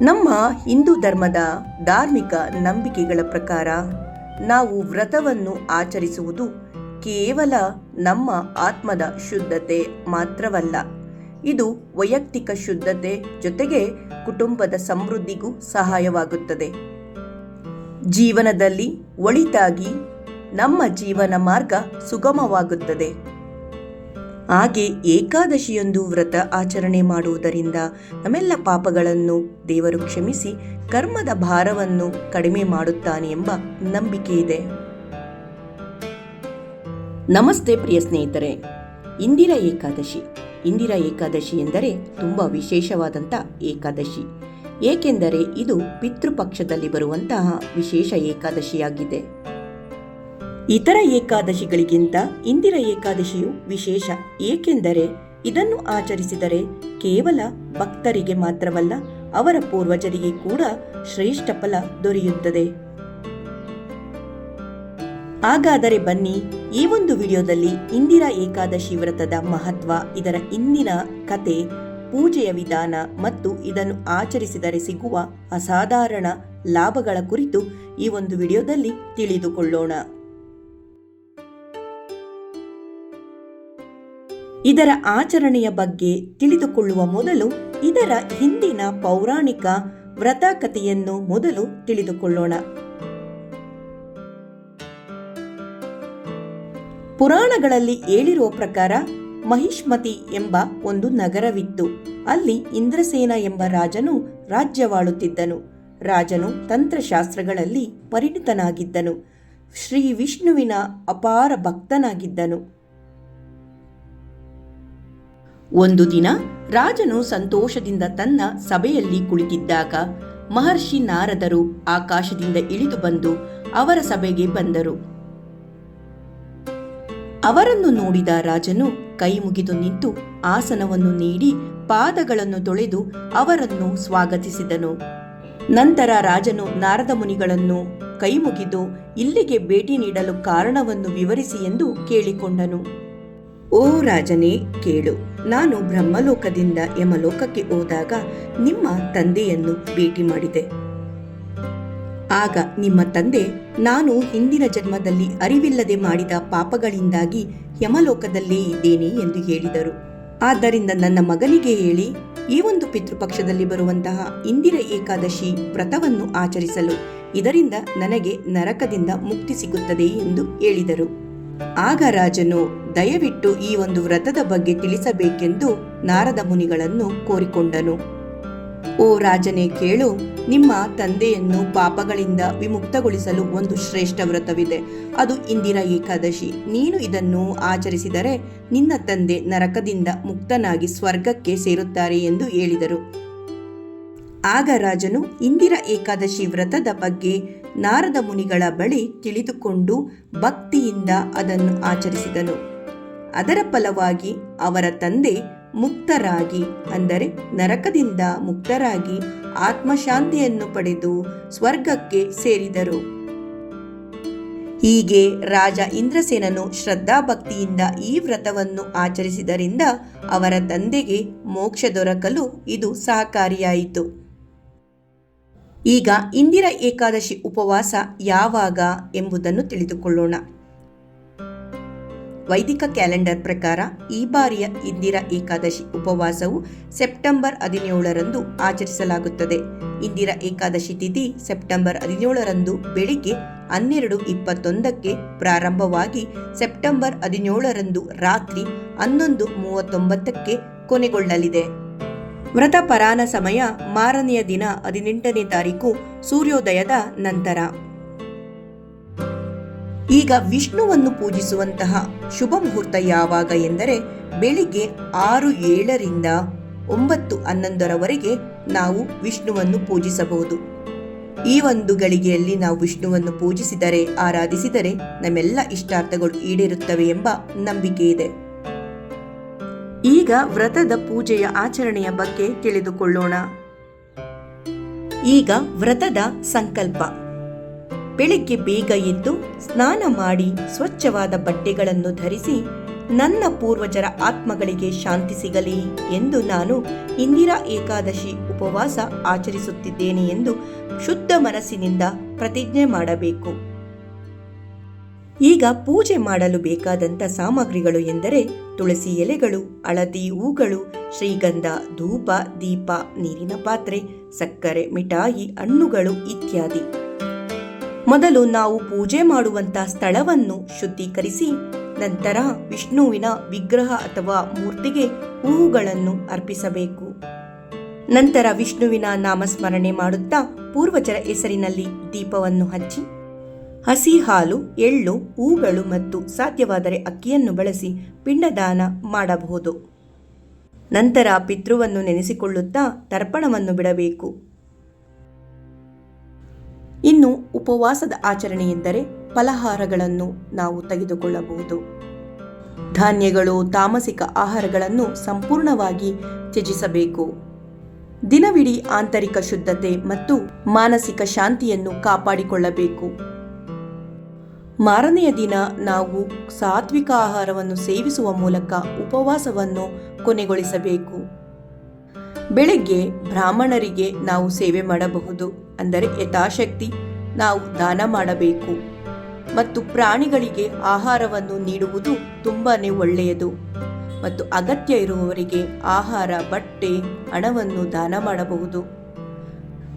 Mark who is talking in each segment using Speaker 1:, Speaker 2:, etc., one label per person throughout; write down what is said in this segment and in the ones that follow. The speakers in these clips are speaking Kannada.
Speaker 1: ನಮ್ಮ ಹಿಂದೂ ಧರ್ಮದ ಧಾರ್ಮಿಕ ನಂಬಿಕೆಗಳ ಪ್ರಕಾರ ನಾವು ವ್ರತವನ್ನು ಆಚರಿಸುವುದು ಕೇವಲ ನಮ್ಮ ಆತ್ಮದ ಶುದ್ಧತೆ ಮಾತ್ರವಲ್ಲ. ಇದು ವೈಯಕ್ತಿಕ ಶುದ್ಧತೆ ಜೊತೆಗೆ ಕುಟುಂಬದ ಸಮೃದ್ಧಿಗೂ ಸಹಾಯವಾಗುತ್ತದೆ. ಜೀವನದಲ್ಲಿ ಒಳಿತಾಗಿ ನಮ್ಮ ಜೀವನ ಮಾರ್ಗ ಸುಗಮವಾಗುತ್ತದೆ. ಹಾಗೆ ಏಕಾದಶಿಯೊಂದು ವ್ರತ ಆಚರಣೆ ಮಾಡುವುದರಿಂದ ನಮ್ಮೆಲ್ಲ ಪಾಪಗಳನ್ನು ದೇವರು ಕ್ಷಮಿಸಿ ಕರ್ಮದ ಭಾರವನ್ನು ಕಡಿಮೆ ಮಾಡುತ್ತಾನೆ ಎಂಬ ನಂಬಿಕೆ ಇದೆ. ನಮಸ್ತೆ ಪ್ರಿಯ ಸ್ನೇಹಿತರೆ. ಇಂದಿರ ಏಕಾದಶಿ. ಇಂದಿರ ಏಕಾದಶಿ ಎಂದರೆ ತುಂಬ ವಿಶೇಷವಾದಂಥ ಏಕಾದಶಿ. ಏಕೆಂದರೆ ಇದು ಪಿತೃಪಕ್ಷದಲ್ಲಿ ಬರುವಂತಹ ವಿಶೇಷ ಏಕಾದಶಿಯಾಗಿದೆ. ಇತರ ಏಕಾದಶಿಗಳಿಗಿಂತ ಇಂದಿರ ಏಕಾದಶಿಯು ವಿಶೇಷ. ಏಕೆಂದರೆ ಇದನ್ನು ಆಚರಿಸಿದರೆ ಕೇವಲ ಭಕ್ತರಿಗೆ ಮಾತ್ರವಲ್ಲ ಅವರ ಪೂರ್ವಜರಿಗೆ ಕೂಡ ಶ್ರೇಷ್ಠ ಫಲ ದೊರೆಯುತ್ತದೆ. ಹಾಗಾದರೆ ಬನ್ನಿ, ಈ ಒಂದು ವಿಡಿಯೋದಲ್ಲಿ ಇಂದಿರಾ ಏಕಾದಶಿ ವ್ರತದ ಮಹತ್ವ, ಇದರ ಇಂದಿನ ಕತೆ, ಪೂಜೆಯ ವಿಧಾನ ಮತ್ತು ಇದನ್ನು ಆಚರಿಸಿದರೆ ಸಿಗುವ ಅಸಾಧಾರಣ ಲಾಭಗಳ ಕುರಿತು ಈ ಒಂದು ವಿಡಿಯೋದಲ್ಲಿ ತಿಳಿದುಕೊಳ್ಳೋಣ. ಇದರ ಆಚರಣೆಯ ಬಗ್ಗೆ ತಿಳಿದುಕೊಳ್ಳುವ ಮೊದಲು ಇದರ ಹಿಂದಿನ ಪೌರಾಣಿಕ ವ್ರತ ಕಥೆಯನ್ನು ಮೊದಲು ತಿಳಿದುಕೊಳ್ಳೋಣ. ಪುರಾಣಗಳಲ್ಲಿ ಹೇಳಿರುವ ಪ್ರಕಾರ ಮಹಿಷ್ಮತಿ ಎಂಬ ಒಂದು ನಗರವಿತ್ತು. ಅಲ್ಲಿ ಇಂದ್ರಸೇನ ಎಂಬ ರಾಜನು ರಾಜ್ಯವಾಳುತ್ತಿದ್ದನು. ರಾಜನು ತಂತ್ರಶಾಸ್ತ್ರಗಳಲ್ಲಿ ಪರಿಣಿತನಾಗಿದ್ದನು. ಶ್ರೀ ವಿಷ್ಣುವಿನ ಅಪಾರ ಭಕ್ತನಾಗಿದ್ದನು. ಒಂದು ದಿನ ರಾಜನು ಸಂತೋಷದಿಂದ ತನ್ನ ಸಭೆಯಲ್ಲಿ ಕುಳಿತಿದ್ದಾಗ ಮಹರ್ಷಿ ನಾರದರು ಆಕಾಶದಿಂದ ಇಳಿದು ಬಂದು ಅವರ ಸಭೆಗೆ ಬಂದರು. ಅವರನ್ನು ನೋಡಿದ ರಾಜನು ಕೈ ಮುಗಿದು ನಿಂತು ಆಸನವನ್ನು ನೀಡಿ ಪಾದಗಳನ್ನು ತೊಳೆದು ಅವರನ್ನು ಸ್ವಾಗತಿಸಿದನು. ನಂತರ ರಾಜನು ನಾರದ ಮುನಿಗಳನ್ನು ಕೈ ಮುಗಿದು ಇಲ್ಲಿಗೆ ಭೇಟಿ ನೀಡಲು ಕಾರಣವನ್ನು ವಿವರಿಸಿ ಎಂದು ಕೇಳಿಕೊಂಡನು. ಓ ರಾಜನೇ, ಕೇಳು. ನಾನು ಬ್ರಹ್ಮಲೋಕದಿಂದ ಯಮಲೋಕಕ್ಕೆ ಹೋದಾಗ ನಿಮ್ಮ ತಂದೆಯನ್ನು ಭೇಟಿ ಮಾಡಿದೆ. ಆಗ ನಿಮ್ಮ ತಂದೆ, ನಾನು ಹಿಂದಿನ ಜನ್ಮದಲ್ಲಿ ಅರಿವಿಲ್ಲದೆ ಮಾಡಿದ ಪಾಪಗಳಿಂದಾಗಿ ಯಮಲೋಕದಲ್ಲೇ ಇದ್ದೇನೆ ಎಂದು ಹೇಳಿದರು. ಆದ್ದರಿಂದ ನನ್ನ ಮಗನಿಗೆ ಹೇಳಿ, ಈ ಒಂದು ಪಿತೃಪಕ್ಷದಲ್ಲಿ ಬರುವಂತಹ ಇಂದಿರ ಏಕಾದಶಿ ವ್ರತವನ್ನು ಆಚರಿಸಲು ಇದರಿಂದ ನನಗೆ ನರಕದಿಂದ ಮುಕ್ತಿ ಸಿಗುತ್ತದೆ ಎಂದು ಹೇಳಿದರು. ಆಗ ರಾಜನು, ದಯವಿಟ್ಟು ಈ ಒಂದು ವ್ರತದ ಬಗ್ಗೆ ತಿಳಿಸಬೇಕೆಂದು ನಾರದ ಮುನಿಗಳನ್ನು ಕೋರಿಕೊಂಡನು. ಓ ರಾಜನೇ ಕೇಳು, ನಿಮ್ಮ ತಂದೆಯನ್ನು ಪಾಪಗಳಿಂದ ವಿಮುಕ್ತಗೊಳಿಸಲು ಒಂದು ಶ್ರೇಷ್ಠ ವ್ರತವಿದೆ. ಅದು ಇಂದಿರ ಏಕಾದಶಿ. ನೀನು ಇದನ್ನು ಆಚರಿಸಿದರೆ ನಿನ್ನ ತಂದೆ ನರಕದಿಂದ ಮುಕ್ತನಾಗಿ ಸ್ವರ್ಗಕ್ಕೆ ಸೇರುತ್ತಾರೆ ಎಂದು ಹೇಳಿದರು. ಆಗ ರಾಜನು ಇಂದಿರ ಏಕಾದಶಿ ವ್ರತದ ಬಗ್ಗೆ ನಾರದ ಮುನಿಗಳ ಬಳಿ ತಿಳಿದುಕೊಂಡು ಭಕ್ತಿಯಿಂದ ಅದನ್ನು ಆಚರಿಸಿದನು. ಅದರ ಫಲವಾಗಿ ಅವರ ತಂದೆ ಮುಕ್ತರಾಗಿ, ಅಂದರೆ ನರಕದಿಂದ ಮುಕ್ತರಾಗಿ ಆತ್ಮಶಾಂತಿಯನ್ನು ಪಡೆದು ಸ್ವರ್ಗಕ್ಕೆ ಸೇರಿದರು. ಹೀಗೆ ರಾಜ ಇಂದ್ರಸೇನನು ಶ್ರದ್ಧಾಭಕ್ತಿಯಿಂದ ಈ ವ್ರತವನ್ನು ಆಚರಿಸಿದರಿಂದ ಅವರ ತಂದೆಗೆ ಮೋಕ್ಷ ದೊರಕಲು ಇದು ಸಹಕಾರಿಯಾಯಿತು. ಈಗ ಇಂದಿರ ಏಕಾದಶಿ ಉಪವಾಸ ಯಾವಾಗ ಎಂಬುದನ್ನು ತಿಳಿದುಕೊಳ್ಳೋಣ. ವೈದಿಕ ಕ್ಯಾಲೆಂಡರ್ ಪ್ರಕಾರ ಈ ಬಾರಿಯ ಇಂದಿರ ಏಕಾದಶಿ ಉಪವಾಸವು ಸೆಪ್ಟೆಂಬರ್ ಹದಿನೇಳರಂದು ಆಚರಿಸಲಾಗುತ್ತದೆ. ಇಂದಿರ ಏಕಾದಶಿ ತಿಥಿ ಸೆಪ್ಟೆಂಬರ್ ಹದಿನೇಳರಂದು ಬೆಳಿಗ್ಗೆ ಹನ್ನೆರಡು ಇಪ್ಪತ್ತೊಂದಕ್ಕೆ ಪ್ರಾರಂಭವಾಗಿ ಸೆಪ್ಟೆಂಬರ್ ಹದಿನೇಳರಂದು ರಾತ್ರಿ ಹನ್ನೊಂದು ಮೂವತ್ತೊಂಬತ್ತಕ್ಕೆ ಕೊನೆಗೊಳ್ಳಲಿದೆ. ವ್ರತ ಪರಾನ ಸಮಯ ಮಾರನೆಯ ದಿನ ಹದಿನೆಂಟನೇ ತಾರೀಕು ಸೂರ್ಯೋದಯದ ನಂತರ. ಈಗ ವಿಷ್ಣುವನ್ನು ಪೂಜಿಸುವಂತಹ ಶುಭ ಮುಹೂರ್ತ ಯಾವಾಗ ಎಂದರೆ ಬೆಳಿಗ್ಗೆ ಆರು ಏಳರಿಂದ ಒಂಬತ್ತು ಹನ್ನೊಂದರವರೆಗೆ ನಾವು ವಿಷ್ಣುವನ್ನು ಪೂಜಿಸಬಹುದು. ಈ ಒಂದು ಗಳಿಗೆಯಲ್ಲಿ ನಾವು ವಿಷ್ಣುವನ್ನು ಪೂಜಿಸಿದರೆ, ಆರಾಧಿಸಿದರೆ ನಮ್ಮೆಲ್ಲ ಇಷ್ಟಾರ್ಥಗಳು ಈಡೇರುತ್ತವೆ ಎಂಬ ನಂಬಿಕೆ ಇದೆ. ಈಗ ವ್ರತದ ಪೂಜೆಯ ಆಚರಣೆಯ ಬಗ್ಗೆ ತಿಳಿದುಕೊಳ್ಳೋಣ. ಈಗ ವ್ರತದ ಸಂಕಲ್ಪ. ಬೆಳಿಗ್ಗೆ ಬೇಗ ಎದ್ದು ಸ್ನಾನ ಮಾಡಿ ಸ್ವಚ್ಛವಾದ ಬಟ್ಟೆಗಳನ್ನು ಧರಿಸಿ ನನ್ನ ಪೂರ್ವಜರ ಆತ್ಮಗಳಿಗೆ ಶಾಂತಿ ಸಿಗಲಿ ಎಂದು ನಾನು ಇಂದಿರಾ ಏಕಾದಶಿ ಉಪವಾಸ ಆಚರಿಸುತ್ತಿದ್ದೇನೆ ಎಂದು ಶುದ್ಧ ಮನಸ್ಸಿನಿಂದ ಪ್ರತಿಜ್ಞೆ ಮಾಡಬೇಕು. ಈಗ ಪೂಜೆ ಮಾಡಲು ಬೇಕಾದಂಥ ಸಾಮಗ್ರಿಗಳು ಎಂದರೆ ತುಳಸಿ ಎಲೆಗಳು, ಹಳದಿ ಹೂಗಳು, ಶ್ರೀಗಂಧ, ಧೂಪ, ದೀಪ, ನೀರಿನ ಪಾತ್ರೆ, ಸಕ್ಕರೆ, ಮಿಠಾಯಿ, ಹಣ್ಣುಗಳು ಇತ್ಯಾದಿ. ಮೊದಲು ನಾವು ಪೂಜೆ ಮಾಡುವಂತ ಸ್ಥಳವನ್ನು ಶುದ್ಧೀಕರಿಸಿ ನಂತರ ವಿಷ್ಣುವಿನ ವಿಗ್ರಹ ಅಥವಾ ಮೂರ್ತಿಗೆ ಹೂವುಗಳನ್ನು ಅರ್ಪಿಸಬೇಕು. ನಂತರ ವಿಷ್ಣುವಿನ ನಾಮಸ್ಮರಣೆ ಮಾಡುತ್ತಾ ಪೂರ್ವಜರ ಹೆಸರಿನಲ್ಲಿ ದೀಪವನ್ನು ಹಚ್ಚಿ ಹಸಿ ಹಾಲು ಎಳ್ಳು, ಹೂಗಳು ಮತ್ತು ಸಾಧ್ಯವಾದರೆ ಅಕ್ಕಿಯನ್ನು ಬಳಸಿ ಪಿಂಡದಾನ ಮಾಡಬಹುದು. ನಂತರ ಪಿತೃವನ್ನು ನೆನೆಸಿಕೊಳ್ಳುತ್ತಾ ತರ್ಪಣವನ್ನು ಬಿಡಬೇಕು. ಇನ್ನು ಉಪವಾಸದ ಆಚರಣೆ ಎಂದರೆ ಫಲಹಾರಗಳನ್ನು ನಾವು ತೆಗೆದುಕೊಳ್ಳಬಹುದು. ಧಾನ್ಯಗಳು, ತಾಮಸಿಕ ಆಹಾರಗಳನ್ನು ಸಂಪೂರ್ಣವಾಗಿ ತ್ಯಜಿಸಬೇಕು. ದಿನವಿಡೀ ಆಂತರಿಕ ಶುದ್ಧತೆ ಮತ್ತು ಮಾನಸಿಕ ಶಾಂತಿಯನ್ನು ಕಾಪಾಡಿಕೊಳ್ಳಬೇಕು. ಮಾರನೆಯ ದಿನ ನಾವು ಸಾತ್ವಿಕ ಆಹಾರವನ್ನು ಸೇವಿಸುವ ಮೂಲಕ ಉಪವಾಸವನ್ನು ಕೊನೆಗೊಳಿಸಬೇಕು. ಬೆಳಗ್ಗೆ ಬ್ರಾಹ್ಮಣರಿಗೆ ನಾವು ಸೇವೆ ಮಾಡಬಹುದು, ಅಂದರೆ ಯಥಾಶಕ್ತಿ ನಾವು ದಾನ ಮಾಡಬೇಕು. ಮತ್ತು ಪ್ರಾಣಿಗಳಿಗೆ ಆಹಾರವನ್ನು ನೀಡುವುದು ತುಂಬಾ ಒಳ್ಳೆಯದು. ಮತ್ತು ಅಗತ್ಯ ಇರುವವರಿಗೆ ಆಹಾರ, ಬಟ್ಟೆ, ಹಣವನ್ನು ದಾನ ಮಾಡಬಹುದು.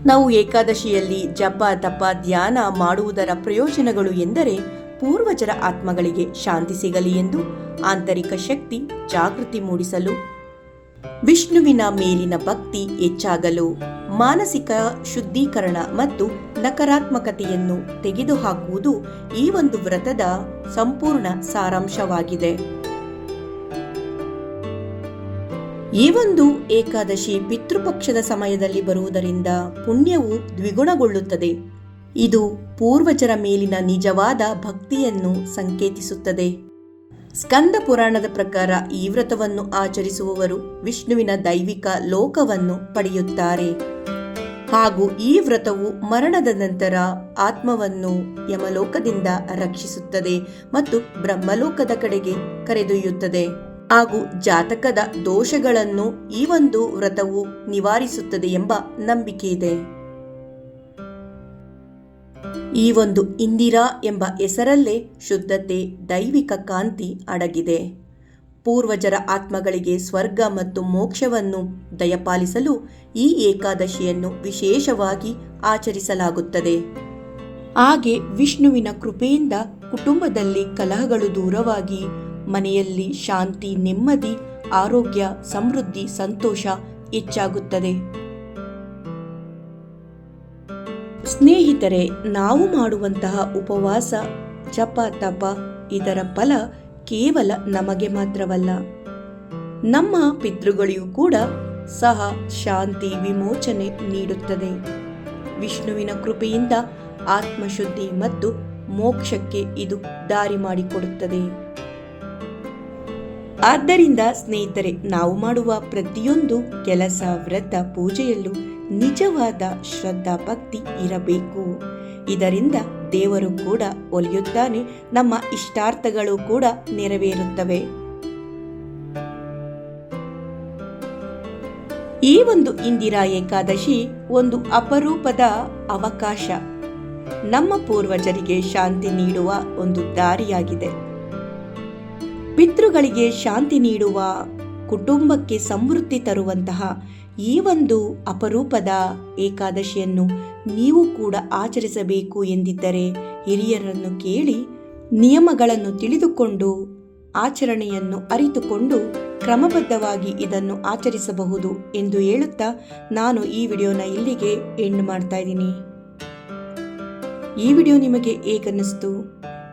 Speaker 1: ನಾವು ಏಕಾದಶಿಯಲ್ಲಿ ಜಪ, ತಪ, ಧ್ಯಾನ ಮಾಡುವುದರ ಪ್ರಯೋಜನಗಳು ಎಂದರೆ ಪೂರ್ವಜರ ಆತ್ಮಗಳಿಗೆ ಶಾಂತಿ ಸಿಗಲಿ ಎಂದು ಆಂತರಿಕ ಶಕ್ತಿ ಜಾಗೃತಿ ಮೂಡಿಸಲು, ವಿಷ್ಣುವಿನ ಮೇಲಿನ ಭಕ್ತಿ ಹೆಚ್ಚಾಗಲು, ಮಾನಸಿಕ ಶುದ್ಧೀಕರಣ ಮತ್ತು ನಕಾರಾತ್ಮಕತೆಯನ್ನು ತೆಗೆದುಹಾಕುವುದು ಈ ಒಂದು ವ್ರತದ ಸಂಪೂರ್ಣ ಸಾರಾಂಶವಾಗಿದೆ. ಈ ಒಂದು ಏಕಾದಶಿ ಪಿತೃಪಕ್ಷದ ಸಮಯದಲ್ಲಿ ಬರುವುದರಿಂದ ಪುಣ್ಯವು ದ್ವಿಗುಣಗೊಳ್ಳುತ್ತದೆ. ಇದು ಪೂರ್ವಜರ ಮೇಲಿನ ನಿಜವಾದ ಭಕ್ತಿಯನ್ನು ಸಂಕೇತಿಸುತ್ತದೆ. ಸ್ಕಂದ ಪುರಾಣದ ಪ್ರಕಾರ ಈ ವ್ರತವನ್ನು ಆಚರಿಸುವವರು ವಿಷ್ಣುವಿನ ದೈವಿಕ ಲೋಕವನ್ನು ಪಡೆಯುತ್ತಾರೆ. ಹಾಗೂ ಈ ವ್ರತವು ಮರಣದ ನಂತರ ಆತ್ಮವನ್ನು ಯಮಲೋಕದಿಂದ ರಕ್ಷಿಸುತ್ತದೆ ಮತ್ತು ಬ್ರಹ್ಮಲೋಕದ ಕಡೆಗೆ ಕರೆದೊಯ್ಯುತ್ತದೆ. ಹಾಗೂ ಜಾತಕದ ದೋಷಗಳನ್ನು ಈ ಒಂದು ವ್ರತವು ನಿವಾರಿಸುತ್ತದೆ ಎಂಬ ನಂಬಿಕೆ ಇದೆ. ಈ ಒಂದು ಇಂದಿರಾ ಎಂಬ ಹೆಸರಲ್ಲೇ ಶುದ್ಧತೆ, ದೈವಿಕ ಕಾಂತಿ ಅಡಗಿದೆ. ಪೂರ್ವಜರ ಆತ್ಮಗಳಿಗೆ ಸ್ವರ್ಗ ಮತ್ತು ಮೋಕ್ಷವನ್ನು ದಯಪಾಲಿಸಲು ಈ ಏಕಾದಶಿಯನ್ನು ವಿಶೇಷವಾಗಿ ಆಚರಿಸಲಾಗುತ್ತದೆ. ಹಾಗೆ ವಿಷ್ಣುವಿನ ಕೃಪೆಯಿಂದ ಕುಟುಂಬದಲ್ಲಿ ಕಲಹಗಳು ದೂರವಾಗಿ ಮನೆಯಲ್ಲಿ ಶಾಂತಿ, ನೆಮ್ಮದಿ, ಆರೋಗ್ಯ, ಸಮೃದ್ಧಿ, ಸಂತೋಷ ಹೆಚ್ಚಾಗುತ್ತದೆ. ಸ್ನೇಹಿತರೆ, ನಾವು ಮಾಡುವಂತಹ ಉಪವಾಸ ಜಪ ತಪ ಇದರ ಫಲ ಕೇವಲ ನಮಗೆ ಮಾತ್ರವಲ್ಲ. ನಮ್ಮ ಪಿತೃಗಳಿಗೂ ಕೂಡ ಸಹ ಶಾಂತಿ, ವಿಮೋಚನೆ ನೀಡುತ್ತದೆ. ವಿಷ್ಣುವಿನ ಕೃಪೆಯಿಂದ ಆತ್ಮಶುದ್ಧಿ ಮತ್ತು ಮೋಕ್ಷಕ್ಕೆ ಇದು ದಾರಿ ಮಾಡಿಕೊಡುತ್ತದೆ. ಆದ್ದರಿಂದ ಸ್ನೇಹಿತರೆ, ನಾವು ಮಾಡುವ ಪ್ರತಿಯೊಂದು ಕೆಲಸ, ವ್ರತ, ಪೂಜೆಯಲ್ಲೂ ನಿಜವಾದ ಶ್ರದ್ಧಾ ಭಕ್ತಿ ಇರಬೇಕು. ಇದರಿಂದ ದೇವರು ಕೂಡ ಒಲಿಯುತ್ತಾನೆ, ನಮ್ಮ ಇಷ್ಟಾರ್ಥಗಳು ಕೂಡ ನೆರವೇರುತ್ತವೆ. ಈ ಒಂದು ಇಂದಿರಾ ಏಕಾದಶಿ ಒಂದು ಅಪರೂಪದ ಅವಕಾಶ. ನಮ್ಮ ಪೂರ್ವಜರಿಗೆ ಶಾಂತಿ ನೀಡುವ ಒಂದು ದಾರಿಯಾಗಿದೆ. ಪಿತೃಗಳಿಗೆ ಶಾಂತಿ ನೀಡುವ ಕುಟುಂಬಕ್ಕೆ ಸಮೃದ್ಧಿ ತರುವಂತಹ ಈ ಒಂದು ಅಪರೂಪದ ಏಕಾದಶಿಯನ್ನು ನೀವು ಕೂಡ ಆಚರಿಸಬೇಕು ಎಂದಿದ್ದರೆ ಹಿರಿಯರನ್ನು ಕೇಳಿ ನಿಯಮಗಳನ್ನು ತಿಳಿದುಕೊಂಡು ಆಚರಣೆಯನ್ನು ಅರಿತುಕೊಂಡು ಕ್ರಮಬದ್ಧವಾಗಿ ಇದನ್ನು ಆಚರಿಸಬಹುದು ಎಂದು ಹೇಳುತ್ತಾ ನಾನು ಈ ವಿಡಿಯೋನ ಇಲ್ಲಿಗೆ ಎಂಡ್ ಮಾಡ್ತಾ ಇದ್ದೀನಿ. ಈ ವಿಡಿಯೋ ನಿಮಗೆ ಹೇಗನ್ನಿಸ್ತು?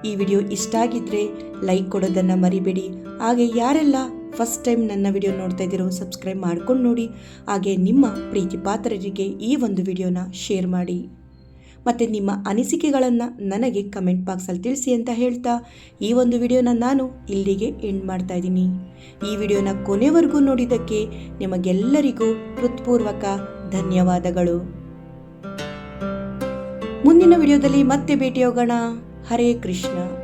Speaker 1: ಈ ವಿಡಿಯೋ ಇಷ್ಟ ಆಗಿದ್ರೆ ಲೈಕ್ ಕೊಡೋದನ್ನು ಮರಿಬೇಡಿ. ಹಾಗೆ ಯಾರೆಲ್ಲ ಫಸ್ಟ್ ಟೈಮ್ ನನ್ನ ವಿಡಿಯೋ ನೋಡ್ತಾ ಇದ್ದೀರೋ ಸಬ್ಸ್ಕ್ರೈಬ್ ಮಾಡ್ಕೊಂಡು ನೋಡಿ. ಹಾಗೆ ನಿಮ್ಮ ಪ್ರೀತಿ ಪಾತ್ರರಿಗೆ ಈ ಒಂದು ವಿಡಿಯೋನ ಶೇರ್ ಮಾಡಿ. ಮತ್ತು ನಿಮ್ಮ ಅನಿಸಿಕೆಗಳನ್ನು ನನಗೆ ಕಮೆಂಟ್ ಬಾಕ್ಸಲ್ಲಿ ತಿಳಿಸಿ ಅಂತ ಹೇಳ್ತಾ ಈ ಒಂದು ವಿಡಿಯೋನ ನಾನು ಇಲ್ಲಿಗೆ ಎಂಡ್ ಮಾಡ್ತಾ ಇದ್ದೀನಿ. ಈ ವಿಡಿಯೋನ ಕೊನೆವರೆಗೂ ನೋಡಿದ್ದಕ್ಕೆ ನಿಮಗೆಲ್ಲರಿಗೂ ಹೃತ್ಪೂರ್ವಕ ಧನ್ಯವಾದಗಳು. ಮುಂದಿನ ವಿಡಿಯೋದಲ್ಲಿ ಮತ್ತೆ ಭೇಟಿಯಾಗೋಣ. हरे कृष्णा।